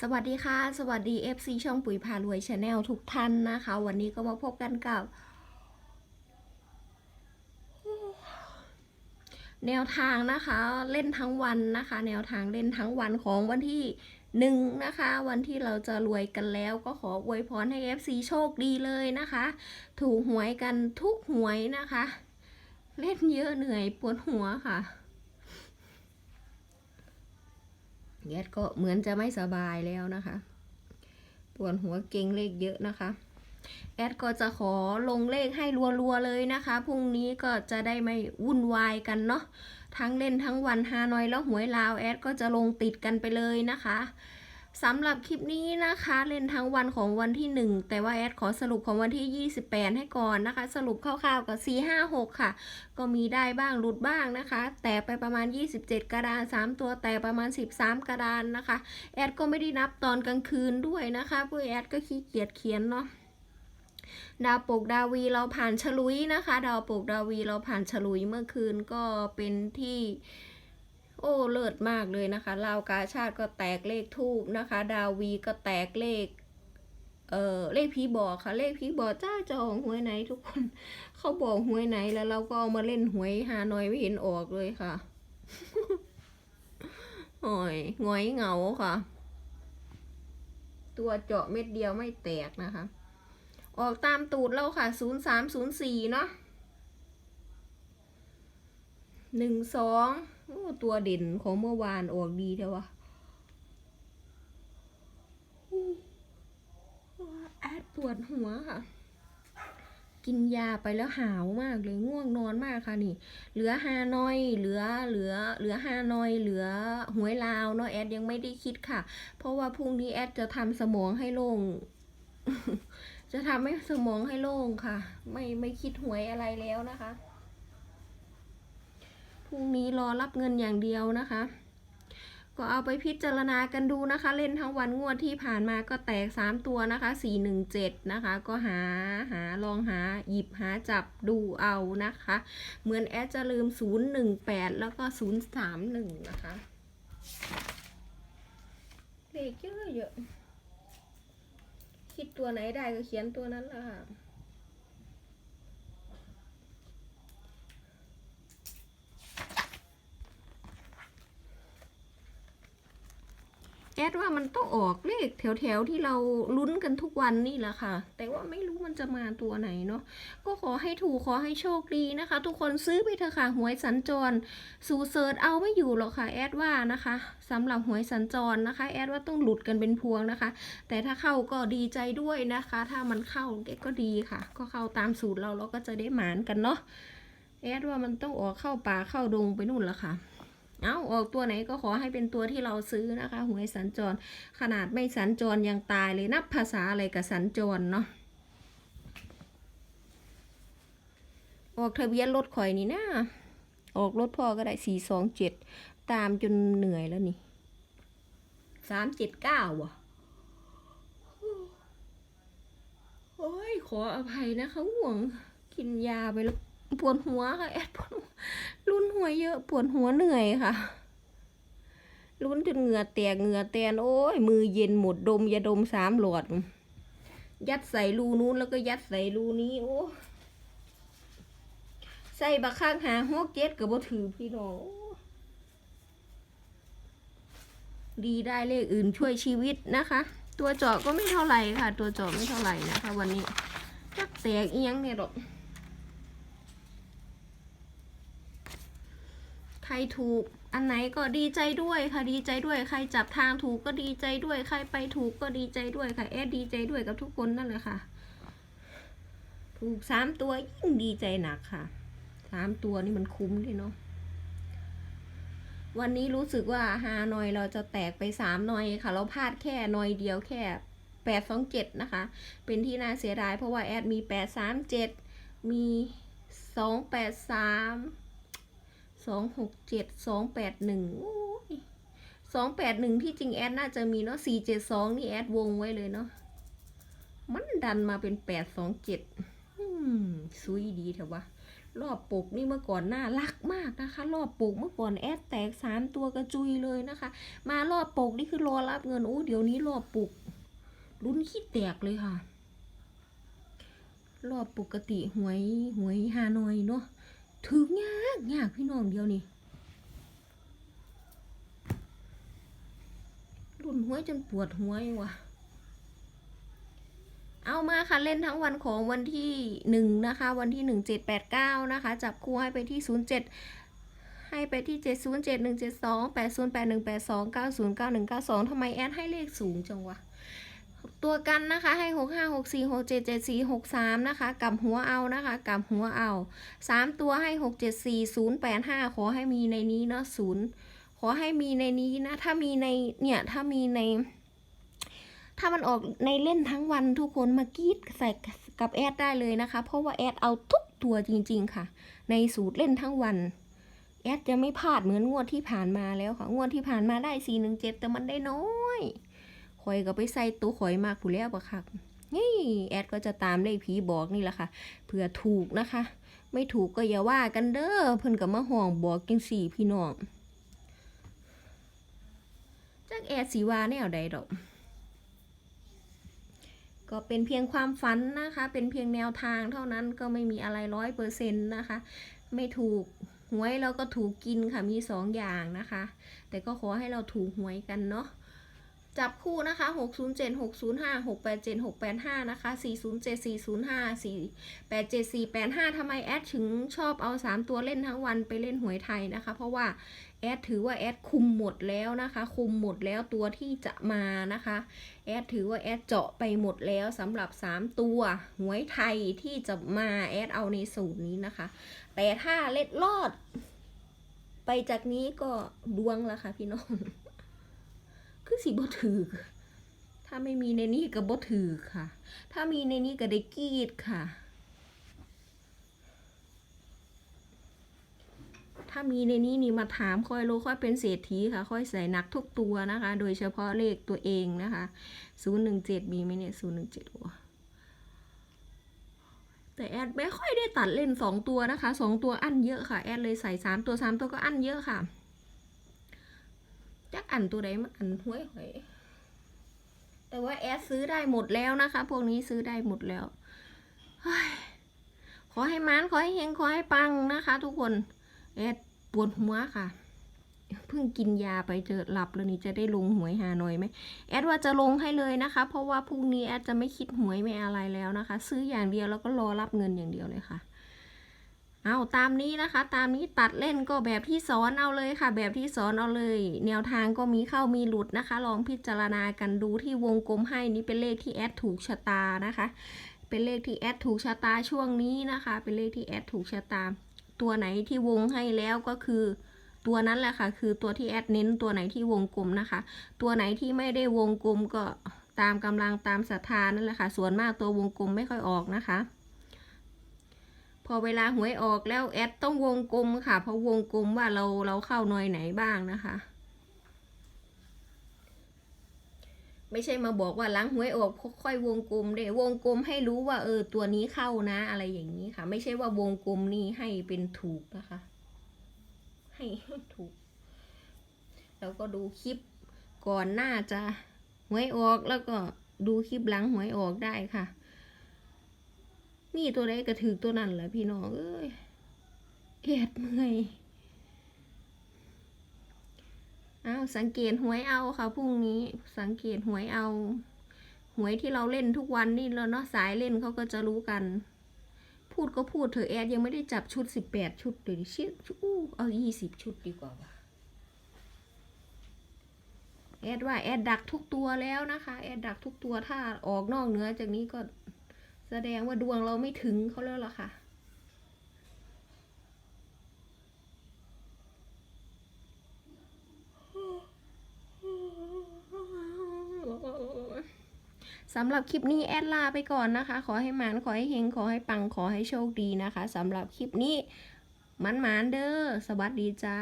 สวัสดีค่ะ สวัสดี FC ช่องปุ๋ยพารวยชาแนลทุกท่านนะคะ วันนี้ก็มาพบกันกับ แนวทางนะคะเล่นทั้งวันนะคะ แนวทางเล่นทั้งวันของวันที่หนึ่งนะคะ วันที่เราจะรวยกันแล้วก็ขออวยพรให้ FC โชคดีเลยนะคะ ถูกหวยกันทุกหวยนะคะ เล่นเยอะเหนื่อยปวดหัวค่ะ แอดก็เหมือนจะไม่สบายแล้วนะคะปวดหัวเก่งเลขเยอะนะคะ แอดก็จะขอลงเลขให้รัวๆเลยนะคะพรุ่งนี้ก็จะได้ไม่วุ่นวายกันเนาะทั้งเล่นทั้งวันฮานอยแล้วหวยลาวแอดก็จะลงติดกันไปเลยนะคะ สำหรับคลิปนี้นะคะเล่นทั้งวันของวันที่ 1 แต่ว่าแอดขอสรุปของวันที่ 28 ให้ก่อนนะคะ สรุปคร่าวๆกับ 4 5 6 ค่ะ ก็มีได้บ้างหลุดบ้างนะคะ แต่ไปประมาณ 27 กระดาน 3 ตัวแต่ประมาณ 13 กระดานนะคะ แอดก็ไม่ได้นับตอนกลางคืนด้วยนะคะเพราะแอดก็ขี้เกียจเขียนเนาะดาวปกดาวีเราผ่านฉลุยนะคะ ดาวปกดาวีเราผ่านฉลุยเมื่อคืนก็เป็นที่ อ้เลิศมากเลยนะคะลาวกาชาติก็แตกเลขทูบนะคะ ดาวีก็แตกเลขเออเลขผีบอกค่ะ เลขผีบอกจ้าจะออกหวยไหนทุกคนเขาบอกหวยไหนแล้วเราก็เอามาเล่นหวยหาหน่อยไม่เห็นออกเลยค่ะโอ้ยหงอยเหงาค่ะ ตัวเจาะเม็ดเดียวไม่แตกนะคะ ออกตามตูดเราค่ะศูนย์สามศูนย์สี่เนาะหนึ่งสอง ตัวเด่นของเมื่อวานออกดีเถอะวะแอดปวดหัวค่ะ กินยาไปแล้วหาวมากเลยง่วงนอนมากค่ะนี่ เหลือฮานอย เหลือ เหลือ เหลือฮานอย เหลือหวยลาวเนาะแอดยังไม่ได้คิดค่ะ เพราะว่าพรุ่งนี้แอดจะทำสมองให้โล่ง จะทำให้สมองให้โล่งค่ะ ไม่ไม่คิดหวยอะไรแล้วนะคะ รุ่งนี้รอรับเงินอย่างเดียวนะคะ ก็เอาไปพิจารณากันดูนะคะ เล่นทั้งวันงวดที่ผ่านมาก็แตก 3 ตัวนะคะ 417 นะคะ ก็หาหาลองหาหยิบหาจับดูเอานะคะ เหมือนแอดจะลืม 018 แล้วก็ 031 นะคะเลขเยอะเยอะคิดตัวไหนได้ก็เขียนตัวนั้นละค่ะ แอดว่ามันต้องออกเลขแถวๆที่เราลุ้นกันทุกวันนี่แหละค่ะ แต่ว่าไม่รู้มันจะมาตัวไหนเนาะก็ขอให้ถูกขอให้โชคดีนะคะ ทุกคนซื้อไปเถอะค่ะหวยสัญจร สู่เซิร์ชเอาไม่อยู่หรอกค่ะแอดว่านะคะสำหรับหวยสัญจรนะคะ แอดว่าต้องหลุดกันเป็นพวงนะคะ แต่ถ้าเข้าก็ดีใจด้วยนะคะ ถ้ามันเข้าก็ดีค่ะ ก็เข้าตามสูตรเราเราก็จะได้หมานกันเนาะแอดว่ามันต้องออกเข้าป่าเข้าดงไปนู่นละค่ะ เอาออกตัวไหนก็ขอให้เป็นตัวที่เราซื้อนะคะหวยสัญจร ขนาดไม่สัญจรยังตายเลยนับภาษาอะไรกับสัญจรเนาะออกทะเบียนรถข่อยนี่นะออกรถพ่อก็ได้สี่สองเจ็ดตามจนเหนื่อยแล้วนี่สามเจ็ดเก้าว่ะโอ้ยขออภัยนะคะห่วงกินยาไปแล้ว ปวดหัวค่ะแอดปวดรุนหัวเยอะปวดหัวเหนื่อยค่ะรุนจนเหงื่อแตกเหงื่อแตนโอ้ยมือเย็นหมดดมยาดมสามหลอด ยัดใส่รูนู้นแล้วก็ยัดใส่รูนี้โอ้ใส่บักข้างหาหกเจ็ดกับบ่ถือพี่น้องดีได้เลขอื่นช่วยชีวิตนะคะ ตัวเจาะก็ไม่เท่าไหร่ค่ะ ตัวเจาะไม่เท่าไหร่นะคะ วันนี้จักแตกเอียงเนี่ยหรอก ใค รถูก อันไหนก็ดีใจด้วยค่ะดีใจด้วย ใครจับทางถูกก็ดีใจด้วย ใครไปถูกก็ดีใจด้วยค่ะแอดดีใจด้วยกับทุกคนนั่นแหละค่ะ ถูกสามตัวยิ่งดีใจหนักค่ะสามตัวนี่มันคุ้มเลยเนาะวันนี้รู้สึกว่าฮานอยเราจะแตกไปสามนอยค่ะ เราพลาดแค่นอยเดียวแค่แปดสองเจ็ดนะคะ เป็นที่น่าเสียดายเพราะว่าแอดมีแปดสามเจ็ดมีสองแปดสาม สองหกเจ็ดสองแปดหนึ่งสองแปดหนึ่งที่จริงแอดน่าจะมีเนาะสี่เจ็ดสองนี่แอดวงไว้เลยเนาะมันดันมาเป็นแปดสองเจ็ดซุยดีเถอะวะรอบปกนี่เมื่อก่อนน่ารักมากนะคะ รอบปกเมื่อก่อนแอดแตกสามตัวกระจุยเลยนะคะ มารอบปกนี่คือรอรับเงินโอ้เดี๋ยวนี้รอบปกลุ้นขี้แตกเลยค่ะ รอบปกติหวยหวยฮานอยเนาะ ถึงยากยากพี่น้องเดียวนี่รุนหัวจนปวดหัวอยู่ว่ะ เอามาค่ะเล่นทั้งวันของวันที่หนึ่งนะคะ วันที่หนึ่งเจ็ดแปดเก้านะคะ จับคู่ให้ไปที่ศูนย์เจ็ดให้ไปที่เจ็ดศูนย์เจ็ดหนึ่งเจ็ดสองแปดศูนย์แปดหนึ่งแปดสองเก้าศูนย์เก้าหนึ่งเก้าสองทำไมแอดให้เลขสูงจังวะ ตัวกันนะคะให้หกห้าหกสี่หกเจเจสี่หกสามนะคะกับหัวเอานะคะกับหัวเอาสามตัวให้หกเจ็ดสี่ศูนย์แปดห้าขอให้มีในนี้เนาะศูนย์ขอให้มีในนี้นะ ถ้ามีในเนี่ย ถ้ามีใน ถ้ามันออกในเล่นทั้งวันทุกคนมากรีดใส่กับแอดได้เลยนะคะ เพราะว่าแอดเอาทุกตัวจริง ๆ ค่ะ ในสูตรเล่นทั้งวันแอดจะไม่พลาดเหมือนงวดที่ผ่านมาแล้วค่ะ งวดที่ผ่านมาได้สี่หนึ่งเจ็ดแต่มันได้น้อย ข่อยก็ไปใส่ตัวข่อยมากผู้แล้วปะค่ะนี่แอดก็จะตามเลขผีบอกนี่แหละค่ะเผื่อถูกนะคะ ไม่ถูกก็อย่าว่ากันเด้อเพิ่นกับมาห่องบอกจังสี่พี่น้องจักแอดสีว่าแนวใดดอกก็เป็นเพียงความฝันนะคะ เป็นเพียงแนวทางเท่านั้นก็ไม่มีอะไรร้อยเปอร์เซ็นต์นะคะ ไม่ถูกหวยเราก็ถูกกินค่ะมีสองอย่างนะคะ แต่ก็ขอให้เราถูกหวยกันเนาะ จับคู่นะคะ 607 605 687 685 นะคะ 407 405 487 485ทำไมแอดถึงชอบเอา 3 ตัวเล่นทั้งวันไปเล่นหวยไทยนะคะ เพราะว่าแอดถือว่าแอดคุมหมดแล้วนะคะ คุมหมดแล้วตัวที่จะมานะคะ แอดถือว่าแอดเจาะไปหมดแล้วสำหรับ 3 ตัวหวยไทยที่จะมาแอดเอาในสูตรนี้นะคะ แต่ถ้าเล็ดลอด ไปจากนี้ก็ดวงละค่ะพี่น้อง คือสีบ่ถือถ้าไม่มีในนี้ก็บ่ถือค่ะ ถ้ามีในนี้ก็ได้กีดค่ะ ถ้ามีในนี้นี่มาถามค่อยรู้ค่อยเป็นเศรษฐีค่ะ ค่อยใส่หนักทุกตัวนะคะ โดยเฉพาะเลขตัวเองนะคะศูนย์หนึ่งเจ็ดมีไหมเนี่ยศูนย์หนึ่งเจ็ดหัวแต่แอดไม่ค่อยได้ตัดเล่นสองตัวนะคะสองตัวอันเยอะค่ะ แอดเลยใส่สามตัวสามตัวก็อันเยอะค่ะ จักอันตัวใดมันอันห้วยหอยแต่ว่าแอดซื้อได้หมดแล้วนะคะ พวกนี้ซื้อได้หมดแล้วขอให้มันขอให้เฮงขอให้ปังนะคะ ทุกคนแอดปวดหัวค่ะเพิ่งกินยาไปเจอหลับแล้วนี่จะได้ลงหวยหาหน่อยไหมแอดว่าจะลงให้เลยนะคะ เพราะว่าพรุ่งนี้แอดจะไม่คิดหวยไม่อะไรแล้วนะคะ ซื้ออย่างเดียวแล้วก็รอรับเงินอย่างเดียวเลยค่ะ เอาตามนี้นะคะ ตามนี้ตัดเล่นก็แบบที่สอนเอาเลยค่ะ แบบที่สอนเอาเลย แนวทางก็มีเข้ามีหลุดนะคะ ลองพิจารณากันดูที่วงกลมให้นี่เป็นเลขที่แอดถูกชะตานะคะ เป็นเลขที่แอดถูกชะตาช่วงนี้นะคะ เป็นเลขที่แอดถูกชะตา ตัวไหนที่วงให้แล้วก็คือตัวนั้นแหละค่ะ คือตัวที่แอดเน้นตัวไหนที่วงกลมนะคะ ตัวไหนที่ไม่ได้วงกลมก็ตามกำลังตามศรัทธานั่นแหละค่ะ ส่วนมากตัววงกลมไม่ค่อยออกนะคะ พอเวลาหวยออกแล้วแอดต้องวงกลมค่ะ เพราะวงกลมว่าเราเราเข้าหน่อยไหนบ้างนะคะ ไม่ใช่มาบอกว่าหล้างหวยออกค่อยวงกลมเด้วงกลมให้รู้ว่าเออตัวนี้เข้านะอะไรอย่างนี้ค่ะ ไม่ใช่ว่าวงกลมนี่ให้เป็นถูกนะคะ ให้ให้ถูก แล้วก็ดูคลิปก่อนหน้าจะหวยออกแล้วก็ดูคลิปหลังหวยออกได้ค่ะ มีตัวใดก็ถือตัวนั้นแหละพี่น้องเอ้ยเอ็ดเมื่อยเอาสังเกตหวยเอาค่ะพรุ่งนี้สังเกตหวยเอา หวยที่เราเล่นทุกวันนี่แล้วเนาะสายเล่นเขาก็จะรู้กัน พูดก็พูดเถอะแอดยังไม่ได้จับชุดสิบแปดชุดเลยดิชิอู้เอายี่สิบชุดดีกว่าแอดว่าแอดดักทุกตัวแล้วนะคะ แอดดักทุกตัวถ้าออกนอกเหนือจากนี้ก็ แสดงว่าดวงเราไม่ถึงเขาแล้วล่ะค่ะ สำหรับคลิปนี้แอดลาไปก่อนนะคะ ขอให้หมานขอให้เฮงขอให้ปังขอให้โชคดีนะคะสำหรับคลิปนี้มันหมานเด้อสวัสดีจ้า